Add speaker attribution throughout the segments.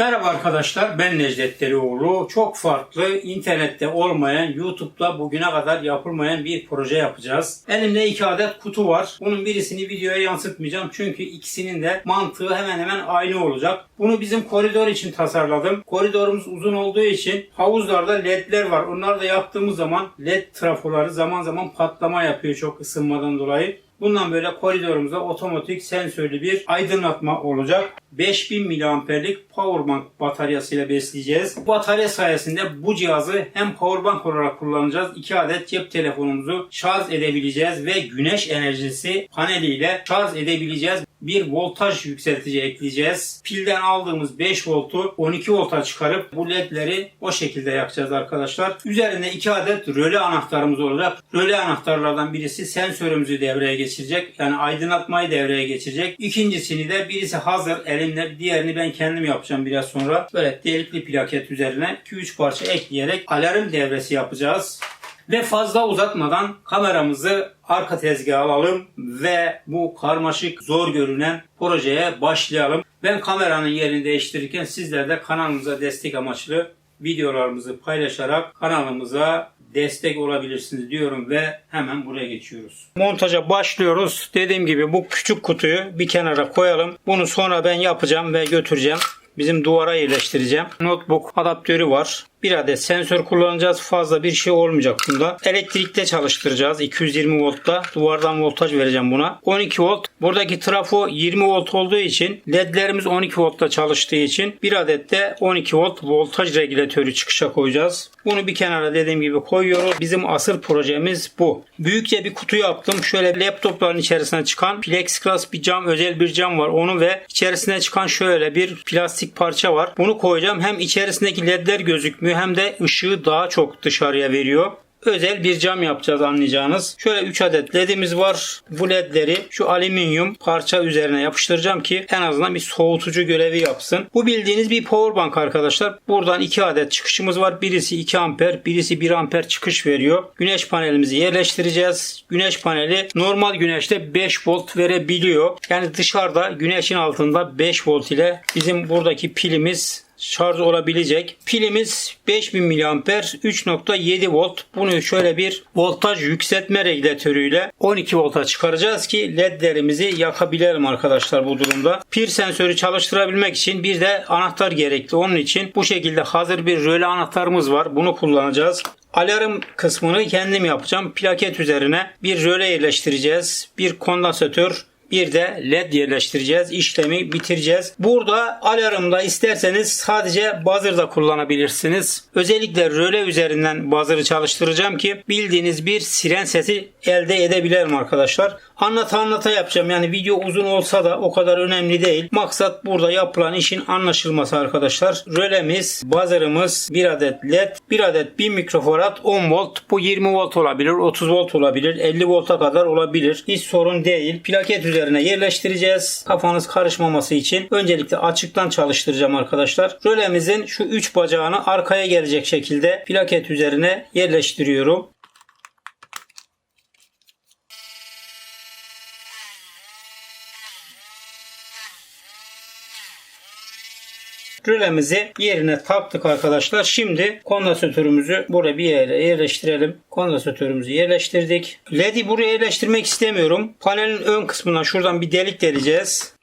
Speaker 1: Merhaba arkadaşlar ben Necdet Derioğlu. Çok farklı internette olmayan YouTube'da bugüne kadar yapılmayan bir proje yapacağız. Elimde iki adet kutu var. Bunun birisini videoya yansıtmayacağım çünkü ikisinin de mantığı hemen hemen aynı olacak. Bunu bizim koridor için tasarladım. Koridorumuz uzun olduğu için havuzlarda ledler var. Onları da yaptığımız zaman led trafoları zaman zaman patlama yapıyor çok ısınmadan dolayı. Bundan böyle koridorumuza otomatik sensörlü bir aydınlatma olacak. 5000 miliamperlik powerbank bataryasıyla besleyeceğiz. Bu batarya sayesinde bu cihazı hem powerbank olarak kullanacağız. 2 adet cep telefonumuzu şarj edebileceğiz ve güneş enerjisi paneliyle şarj edebileceğiz. Bir voltaj yükseltici ekleyeceğiz. Pilden aldığımız 5 voltu 12 volta çıkarıp bu ledleri o şekilde yakacağız arkadaşlar. Üzerinde 2 adet röle anahtarımız olacak. Röle anahtarlardan birisi sensörümüzü devreye geçirecek. Yani aydınlatmayı devreye geçirecek. İkincisini de birisi hazır elimde. Diğerini ben kendim yapacağım biraz sonra. Böyle delikli plaket üzerine 2-3 parça ekleyerek alarm devresi yapacağız. Ve fazla uzatmadan kameramızı arka tezgaha alalım ve bu karmaşık zor görünen projeye başlayalım. Ben kameranın yerini değiştirirken sizler de kanalımıza destek amaçlı videolarımızı paylaşarak kanalımıza destek olabilirsiniz diyorum ve hemen buraya geçiyoruz. Montaja başlıyoruz. Dediğim gibi bu küçük kutuyu bir kenara koyalım. Bunu sonra ben yapacağım ve götüreceğim. Bizim duvara yerleştireceğim. Notebook adaptörü var. Bir adet sensör kullanacağız. Fazla bir şey olmayacak bunda. Elektrikte çalıştıracağız. 220 voltta. Duvardan voltaj vereceğim buna. 12 volt. Buradaki trafo 20 volt olduğu için ledlerimiz 12 voltta çalıştığı için bir adet de 12 volt voltaj regülatörü çıkışa koyacağız. Bunu bir kenara dediğim gibi koyuyoruz. Bizim asıl projemiz bu. Büyükçe bir kutu yaptım. Şöyle laptopların içerisine çıkan plexiglass bir cam, özel bir cam var. Onu ve içerisine çıkan şöyle bir plastik parça var. Bunu koyacağım. Hem içerisindeki ledler gözükmüyor hem de ışığı daha çok dışarıya veriyor özel bir cam yapacağız anlayacağınız. Şöyle 3 adet ledimiz var. Bu ledleri şu alüminyum parça üzerine yapıştıracağım ki en azından bir soğutucu görevi yapsın. Bu bildiğiniz bir power bank arkadaşlar. Buradan 2 adet çıkışımız var. Birisi 2 amper, birisi 1 amper çıkış veriyor. Güneş panelimizi yerleştireceğiz. Güneş paneli normal güneşte 5 volt verebiliyor. Yani dışarıda güneşin altında 5 volt ile bizim buradaki pilimiz şarj olabilecek. Pilimiz 5000 mAh 3.7 volt. Bunu şöyle bir voltaj yükseltme regülatörüyle 12 volta çıkaracağız ki ledlerimizi yakabilelim arkadaşlar bu durumda. Pil sensörü çalıştırabilmek için bir de anahtar gerekli. Onun için bu şekilde hazır bir röle anahtarımız var. Bunu kullanacağız. Alarm kısmını kendim yapacağım. Plaket üzerine bir röle yerleştireceğiz. Bir kondansatör, bir de led yerleştireceğiz. İşlemi bitireceğiz. Burada alarmda isterseniz sadece buzzer'da kullanabilirsiniz. Özellikle röle üzerinden buzzer'ı çalıştıracağım ki bildiğiniz bir siren sesi elde edebilirim arkadaşlar. Anlata anlata yapacağım. Yani video uzun olsa da o kadar önemli değil. Maksat burada yapılan işin anlaşılması arkadaşlar. Rölemiz, buzzer'ımız, bir adet led, bir adet bir mikrofarad 10 volt. Bu 20 volt olabilir, 30 volt olabilir, 50 volta kadar olabilir. Hiç sorun değil. Plaket üzerine yerleştireceğiz. Kafanız karışmaması için öncelikle açıktan çalıştıracağım arkadaşlar. Rölemizin şu 3 bacağını arkaya gelecek şekilde plaket üzerine yerleştiriyorum. Rölemizi yerine taktık arkadaşlar. Şimdi kondansatörümüzü buraya bir yere yerleştirelim. Kondansatörümüzü yerleştirdik. LED'i buraya yerleştirmek istemiyorum. Panelin ön kısmına şuradan bir delik deleceğiz.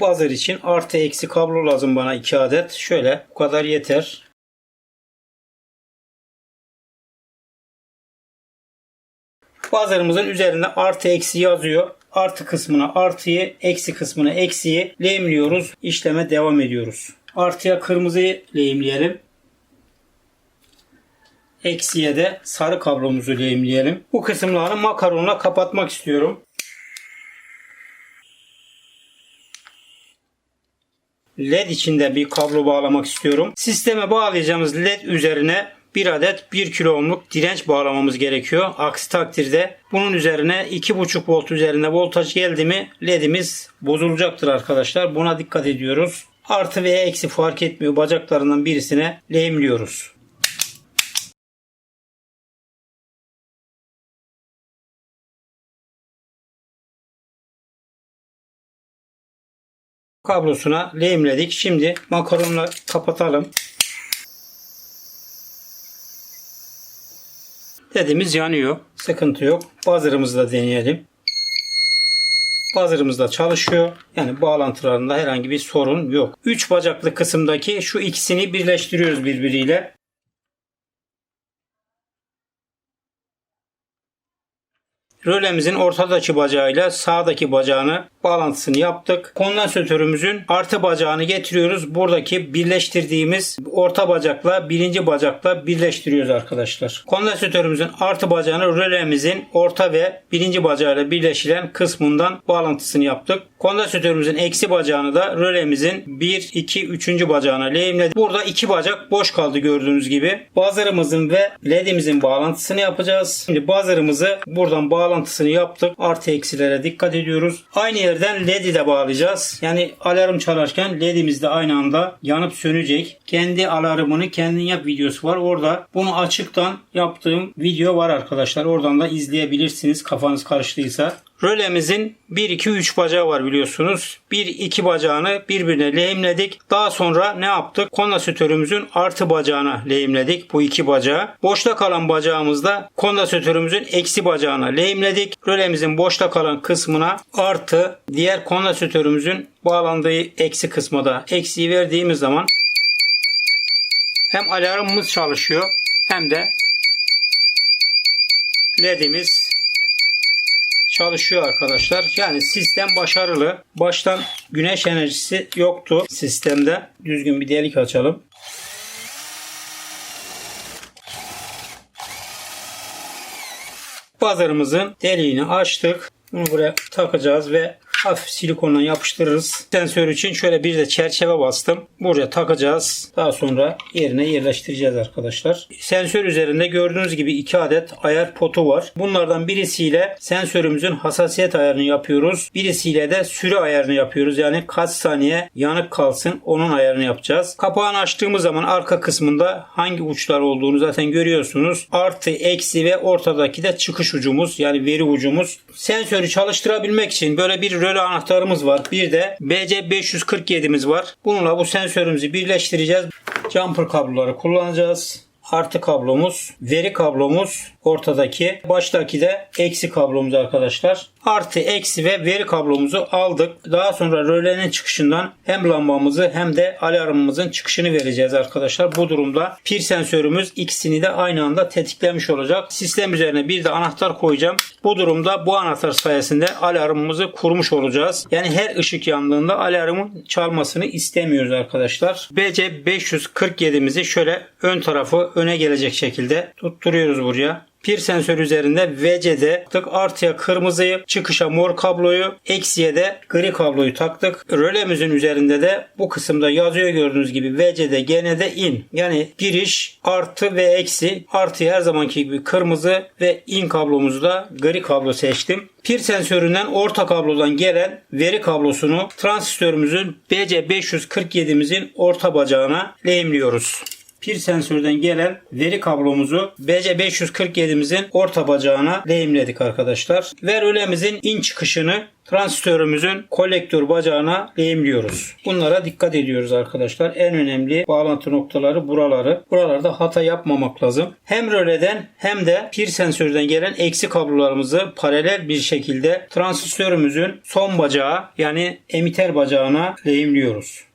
Speaker 1: Buzzer için artı eksi kablo lazım bana 2 adet. Şöyle bu kadar yeter. Buzzer'ımızın üzerinde artı eksi yazıyor. Artı kısmına artıyı, eksi kısmına eksiyi lehimliyoruz. İşleme devam ediyoruz. Artıya kırmızıyı lehimleyelim. Eksiye de sarı kablomuzu lehimleyelim. Bu kısımları makaronla kapatmak istiyorum. LED içinde bir kablo bağlamak istiyorum. Sisteme bağlayacağımız LED üzerine bir adet 1 kilo ohmluk direnç bağlamamız gerekiyor. Aksi takdirde bunun üzerine 2,5 volt üzerinde voltaj geldi mi ledimiz bozulacaktır arkadaşlar. Buna dikkat ediyoruz. Artı veya eksi fark etmiyor. Bacaklarından birisine lehimliyoruz. kablosuna lehimledik. Şimdi makaronla kapatalım. Dediğimiz yanıyor. Sıkıntı yok. Buzzer'ımızı da deneyelim. Buzzer'ımız da çalışıyor. Yani bağlantılarında herhangi bir sorun yok. 3 bacaklı kısımdaki şu ikisini birleştiriyoruz birbiriyle. Rölemizin ortadaki bacağıyla sağdaki bacağını bağlantısını yaptık. Kondansatörümüzün artı bacağını getiriyoruz. Buradaki birleştirdiğimiz orta bacakla birinci bacakla birleştiriyoruz arkadaşlar. Kondansatörümüzün artı bacağını rölemizin orta ve birinci bacağıyla birleşilen kısmından bağlantısını yaptık. Kondansatörümüzün eksi bacağını da rölemizin 1, 2, 3. bacağına lehimledik. Burada iki bacak boş kaldı gördüğünüz gibi. Buzzer'ımızın ve ledimizin bağlantısını yapacağız. Şimdi buzzer'ımızı buradan bağlantısını yaptık. Artı eksilere dikkat ediyoruz. Aynı yerden ledi de bağlayacağız. Yani alarm çalarken ledimiz de aynı anda yanıp sönecek. Kendi alarmını kendin yap videosu var. Orada bunu açıktan yaptığım video var arkadaşlar. Oradan da izleyebilirsiniz kafanız karıştıysa. Rölemizin 1 2 3 bacağı var biliyorsunuz. 1 2 bacağını birbirine lehimledik. Daha sonra ne yaptık? Kondansatörümüzün artı bacağına lehimledik bu iki bacağı. Boşta kalan bacağımızda kondansatörümüzün eksi bacağına lehimledik. Rölemizin boşta kalan kısmına artı diğer kondansatörümüzün bağlandığı eksi kısma da eksiği verdiğimiz zaman hem alarmımız çalışıyor hem de ledimiz çalışıyor arkadaşlar. Yani sistem başarılı. Baştan güneş enerjisi yoktu sistemde. Düzgün bir delik açalım. Buzzer'ımızın deliğini açtık. Bunu buraya takacağız ve hafif silikonla yapıştırırız. Sensör için şöyle bir de çerçeve bastım. Buraya takacağız. Daha sonra yerine yerleştireceğiz arkadaşlar. Sensör üzerinde gördüğünüz gibi iki adet ayar potu var. Bunlardan birisiyle sensörümüzün hassasiyet ayarını yapıyoruz. Birisiyle de süre ayarını yapıyoruz. Yani kaç saniye yanık kalsın onun ayarını yapacağız. Kapağını açtığımız zaman arka kısmında hangi uçlar olduğunu zaten görüyorsunuz. Artı, eksi ve ortadaki de çıkış ucumuz yani veri ucumuz. Sensörü çalıştırabilmek için böyle bir röle anahtarımız var. Bir de BC547'miz var. Bununla bu sensörümüzü birleştireceğiz. Jumper kabloları kullanacağız. Artı kablomuz, veri kablomuz ortadaki. Baştaki de eksi kablomuz arkadaşlar. Artı, eksi ve veri kablomuzu aldık. Daha sonra rölenin çıkışından hem lambamızı hem de alarmımızın çıkışını vereceğiz arkadaşlar. Bu durumda pir sensörümüz ikisini de aynı anda tetiklemiş olacak. Sistem üzerine bir de anahtar koyacağım. Bu durumda bu anahtar sayesinde alarmımızı kurmuş olacağız. Yani her ışık yandığında alarmın çalmasını istemiyoruz arkadaşlar. BC547'mizi şöyle ön tarafı öne gelecek şekilde tutturuyoruz buraya. Pir sensör üzerinde VC'de tık artıya kırmızıyı, çıkışa mor kabloyu, eksiye de gri kabloyu taktık. Rölemizin üzerinde de bu kısımda yazıyor gördüğünüz gibi VC'de GN'de in. Yani giriş artı ve eksi. Artı her zamanki gibi kırmızı ve in kablomuzu da gri kablo seçtim. Pir sensöründen orta kablodan gelen veri kablosunu transistörümüzün BC547'imizin orta bacağına lehimliyoruz pir sensörden gelen veri kablomuzu BC547'imizin orta bacağına lehimledik arkadaşlar. Ve rölemizin in çıkışını transistörümüzün kolektör bacağına lehimliyoruz. Bunlara dikkat ediyoruz arkadaşlar. En önemli bağlantı noktaları buraları. Buralarda hata yapmamak lazım. Hem röleden hem de pir sensörden gelen eksi kablolarımızı paralel bir şekilde transistörümüzün son bacağı yani emiter bacağına lehimliyoruz.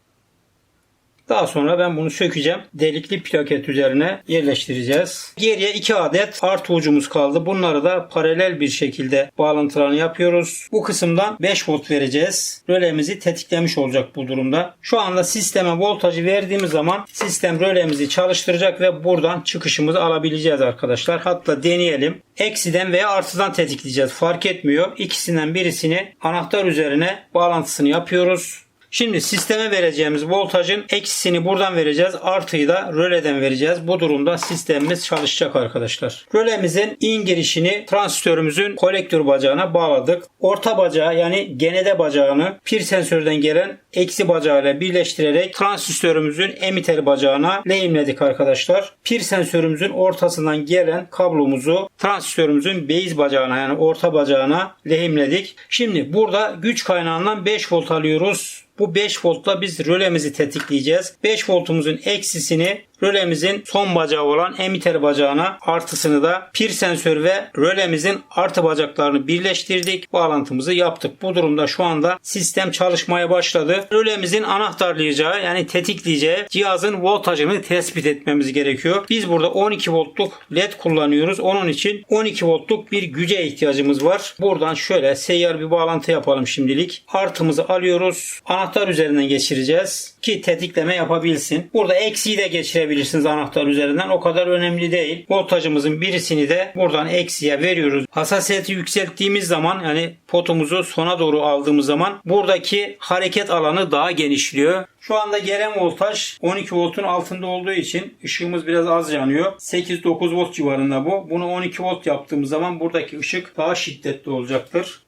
Speaker 1: Daha sonra ben bunu sökeceğim. Delikli plaket üzerine yerleştireceğiz. Geriye 2 adet artı ucumuz kaldı. Bunları da paralel bir şekilde bağlantılarını yapıyoruz. Bu kısımdan 5 volt vereceğiz. Rölemizi tetiklemiş olacak bu durumda. Şu anda sisteme voltajı verdiğimiz zaman sistem rölemizi çalıştıracak ve buradan çıkışımızı alabileceğiz arkadaşlar. Hatta deneyelim. Eksiden veya artıdan tetikleyeceğiz. Fark etmiyor. İkisinden birisini anahtar üzerine bağlantısını yapıyoruz. Şimdi sisteme vereceğimiz voltajın eksisini buradan vereceğiz. Artıyı da röleden vereceğiz. Bu durumda sistemimiz çalışacak arkadaşlar. Rölemizin in girişini transistörümüzün kolektör bacağına bağladık. Orta bacağı yani genede bacağını pir sensörden gelen eksi bacağıyla birleştirerek transistörümüzün emiter bacağına lehimledik arkadaşlar. Pir sensörümüzün ortasından gelen kablomuzu transistörümüzün base bacağına yani orta bacağına lehimledik. Şimdi burada güç kaynağından 5 volt alıyoruz. Bu 5 voltla biz rölemizi tetikleyeceğiz. 5 voltumuzun eksisini rölemizin son bacağı olan emitter bacağına artısını da pir sensör ve rölemizin artı bacaklarını birleştirdik. Bağlantımızı yaptık. Bu durumda şu anda sistem çalışmaya başladı. Rölemizin anahtarlayacağı yani tetikleyeceği cihazın voltajını tespit etmemiz gerekiyor. Biz burada 12 voltluk led kullanıyoruz. Onun için 12 voltluk bir güce ihtiyacımız var. Buradan şöyle seyyar bir bağlantı yapalım şimdilik. Artımızı alıyoruz. Anahtar üzerinden geçireceğiz ki tetikleme yapabilsin. Burada eksiği de geçirebilirsiniz anahtar üzerinden. O kadar önemli değil. Voltajımızın birisini de buradan eksiye veriyoruz. Hassasiyeti yükselttiğimiz zaman yani potumuzu sona doğru aldığımız zaman buradaki hareket alanı daha genişliyor. Şu anda gelen voltaj 12 voltun altında olduğu için ışığımız biraz az yanıyor. 8-9 volt civarında bu. Bunu 12 volt yaptığımız zaman buradaki ışık daha şiddetli olacaktır.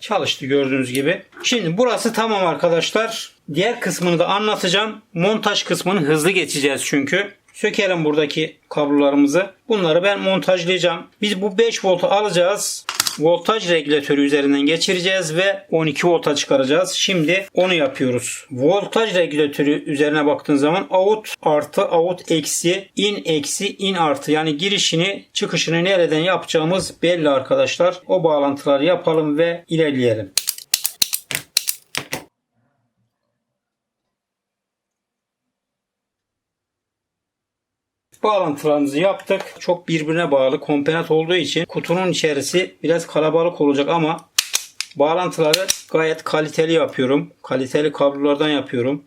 Speaker 1: Çalıştı gördüğünüz gibi. Şimdi burası tamam arkadaşlar. Diğer kısmını da anlatacağım. Montaj kısmını hızlı geçeceğiz çünkü. Sökelim buradaki kablolarımızı. Bunları ben montajlayacağım. Biz bu 5 voltu alacağız. Voltaj regülatörü üzerinden geçireceğiz ve 12 volta çıkaracağız. Şimdi onu yapıyoruz. Voltaj regülatörü üzerine baktığın zaman out artı out eksi in eksi in artı yani girişini çıkışını nereden yapacağımız belli arkadaşlar. O bağlantıları yapalım ve ilerleyelim. Bağlantılarımızı yaptık. Çok birbirine bağlı komponent olduğu için kutunun içerisi biraz kalabalık olacak ama bağlantıları gayet kaliteli yapıyorum. Kaliteli kablolardan yapıyorum.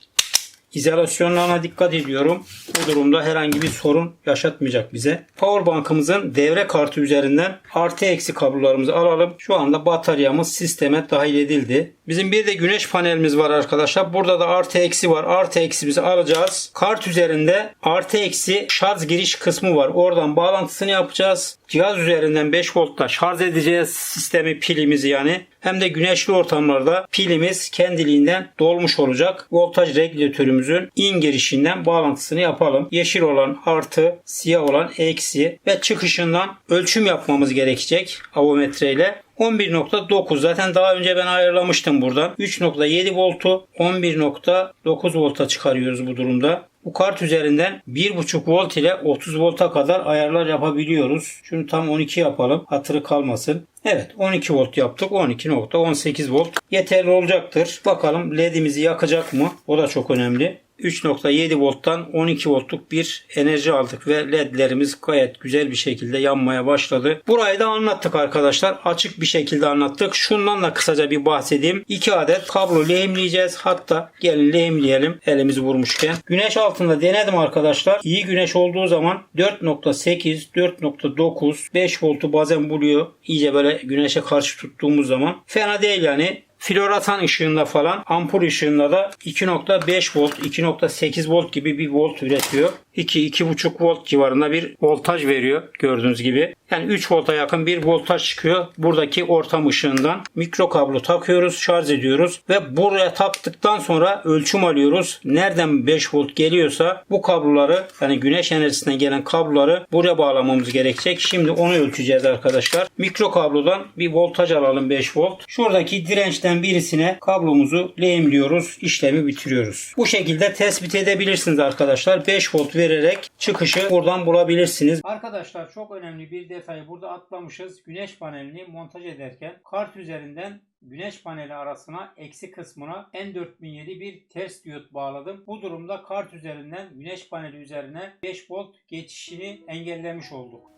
Speaker 1: İzolasyonlarına dikkat ediyorum. Bu durumda herhangi bir sorun yaşatmayacak bize. Powerbank'ımızın devre kartı üzerinden artı eksi kablolarımızı alalım. Şu anda bataryamız sisteme dahil edildi. Bizim bir de güneş panelimiz var arkadaşlar. Burada da artı eksi var. Artı eksimizi alacağız. Kart üzerinde artı eksi şarj giriş kısmı var. Oradan bağlantısını yapacağız. Cihaz üzerinden 5 voltta şarj edeceğiz sistemi pilimizi yani. Hem de güneşli ortamlarda pilimiz kendiliğinden dolmuş olacak. Voltaj regülatörümüzün in girişinden bağlantısını yapalım. Yeşil olan artı, siyah olan eksi ve çıkışından ölçüm yapmamız gerekecek avometre ile. 11.9 zaten daha önce ben ayarlamıştım buradan. 3.7 voltu 11.9 volta çıkarıyoruz bu durumda. Bu kart üzerinden 1.5 volt ile 30 volta kadar ayarlar yapabiliyoruz. Şunu tam 12 yapalım. Hatırı kalmasın. Evet 12 volt yaptık. 12.18 volt yeterli olacaktır. Bakalım ledimizi yakacak mı? O da çok önemli. 3.7 volttan 12 voltluk bir enerji aldık ve ledlerimiz gayet güzel bir şekilde yanmaya başladı. Burayı da anlattık arkadaşlar. Açık bir şekilde anlattık. Şundan da kısaca bir bahsedeyim. 2 adet kablo lehimleyeceğiz. Hatta gelin lehimleyelim elimizi vurmuşken. Güneş altında denedim arkadaşlar. İyi güneş olduğu zaman 4.8, 4.9, 5 voltu bazen buluyor. İyice böyle güneşe karşı tuttuğumuz zaman. Fena değil yani floresan ışığında falan ampul ışığında da 2.5 volt 2.8 volt gibi bir volt üretiyor. 2-2.5 volt civarında bir voltaj veriyor gördüğünüz gibi. Yani 3 volta yakın bir voltaj çıkıyor. Buradaki ortam ışığından mikro kablo takıyoruz, şarj ediyoruz ve buraya taktıktan sonra ölçüm alıyoruz. Nereden 5 volt geliyorsa bu kabloları yani güneş enerjisinden gelen kabloları buraya bağlamamız gerekecek. Şimdi onu ölçeceğiz arkadaşlar. Mikro kablodan bir voltaj alalım 5 volt. Şuradaki dirençten birisine kablomuzu lehimliyoruz. işlemi bitiriyoruz. Bu şekilde tespit edebilirsiniz arkadaşlar. 5 volt vererek çıkışı buradan bulabilirsiniz. Arkadaşlar çok önemli bir detayı burada atlamışız. Güneş panelini montaj ederken kart üzerinden güneş paneli arasına eksi kısmına N4007 bir ters diyot bağladım. Bu durumda kart üzerinden güneş paneli üzerine 5 volt geçişini engellemiş olduk.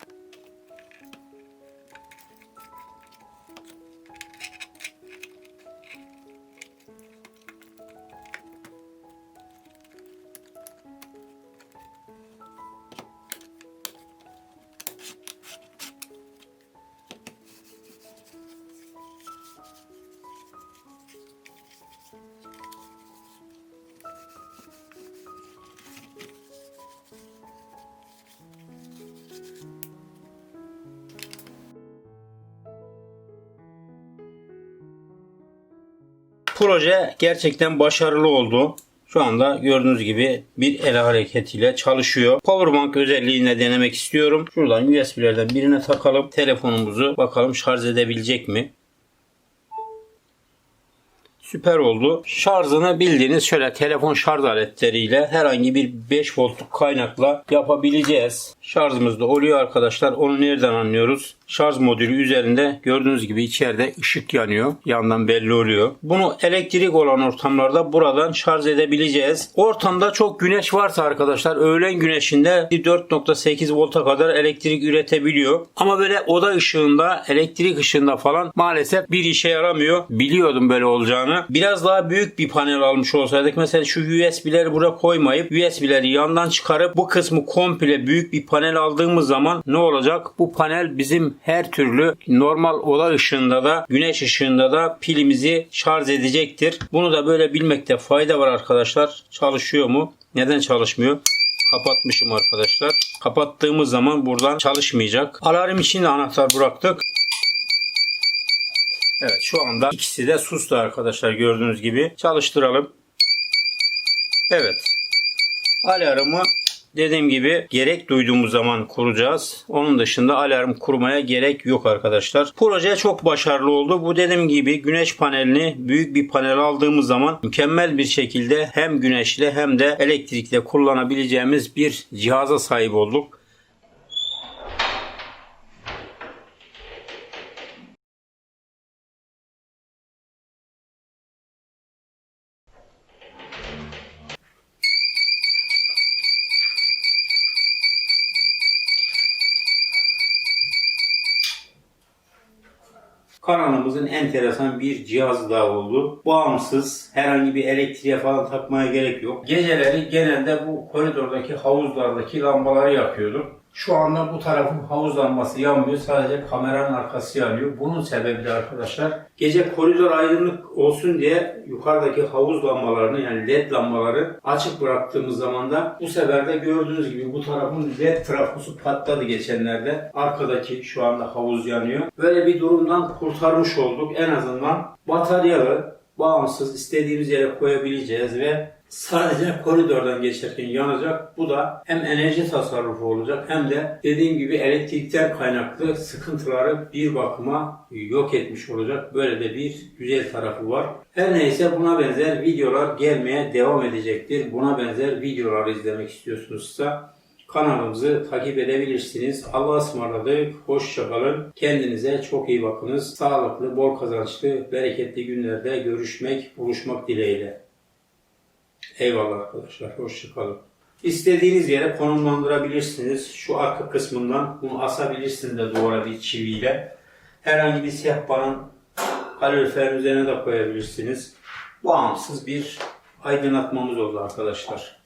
Speaker 1: Proje gerçekten başarılı oldu. Şu anda gördüğünüz gibi bir el hareketiyle çalışıyor. Powerbank özelliğini denemek istiyorum. Şuradan USB'lerden birine takalım. Telefonumuzu bakalım şarj edebilecek mi? Süper oldu. Şarjını bildiğiniz şöyle telefon şarj aletleriyle herhangi bir 5 voltluk kaynakla yapabileceğiz. Şarjımız da oluyor arkadaşlar. Onu nereden anlıyoruz? Şarj modülü üzerinde gördüğünüz gibi içeride ışık yanıyor. Yandan belli oluyor. Bunu elektrik olan ortamlarda buradan şarj edebileceğiz. Ortamda çok güneş varsa arkadaşlar öğlen güneşinde 4.8 volta kadar elektrik üretebiliyor. Ama böyle oda ışığında elektrik ışığında falan maalesef bir işe yaramıyor. Biliyordum böyle olacağını. Biraz daha büyük bir panel almış olsaydık mesela şu USB'leri buraya koymayıp USB'leri yandan çıkarıp bu kısmı komple büyük bir panel aldığımız zaman ne olacak? Bu panel bizim her türlü normal oda ışığında da güneş ışığında da pilimizi şarj edecektir. Bunu da böyle bilmekte fayda var arkadaşlar. Çalışıyor mu? Neden çalışmıyor? Kapatmışım arkadaşlar. Kapattığımız zaman buradan çalışmayacak. Alarm için de anahtar bıraktık. Evet şu anda ikisi de sustu arkadaşlar gördüğünüz gibi. Çalıştıralım. Evet. Alarmı dediğim gibi gerek duyduğumuz zaman kuracağız. Onun dışında alarm kurmaya gerek yok arkadaşlar. Proje çok başarılı oldu. Bu dediğim gibi güneş panelini büyük bir panel aldığımız zaman mükemmel bir şekilde hem güneşle hem de elektrikle kullanabileceğimiz bir cihaza sahip olduk. Kanalımızın enteresan bir cihazı daha oldu. Bağımsız, herhangi bir elektriğe falan takmaya gerek yok. Geceleri genelde bu koridordaki havuzlardaki lambaları yakıyordum. Şu anda bu tarafın havuz lambası yanmıyor. Sadece kameranın arkası yanıyor. Bunun sebebi de arkadaşlar gece koridor aydınlık olsun diye yukarıdaki havuz lambalarını yani led lambaları açık bıraktığımız zaman da bu sefer de gördüğünüz gibi bu tarafın led trafosu patladı geçenlerde. Arkadaki şu anda havuz yanıyor. Böyle bir durumdan kurtarmış olduk. En azından bataryalı bağımsız istediğimiz yere koyabileceğiz ve sadece koridordan geçerken yanacak. Bu da hem enerji tasarrufu olacak hem de dediğim gibi elektrikten kaynaklı sıkıntıları bir bakıma yok etmiş olacak. Böyle de bir güzel tarafı var. Her neyse buna benzer videolar gelmeye devam edecektir. Buna benzer videolar izlemek istiyorsunuzsa kanalımızı takip edebilirsiniz. Allah'a ısmarladık. Hoşçakalın. Kendinize çok iyi bakınız. Sağlıklı, bol kazançlı, bereketli günlerde görüşmek, buluşmak dileğiyle. Eyvallah arkadaşlar. Hoşçakalın. İstediğiniz yere konumlandırabilirsiniz. Şu arka kısmından bunu asabilirsiniz de duvara bir çiviyle. Herhangi bir sehpanın kaloriferin üzerine de koyabilirsiniz. Bağımsız bir aydınlatmamız oldu arkadaşlar.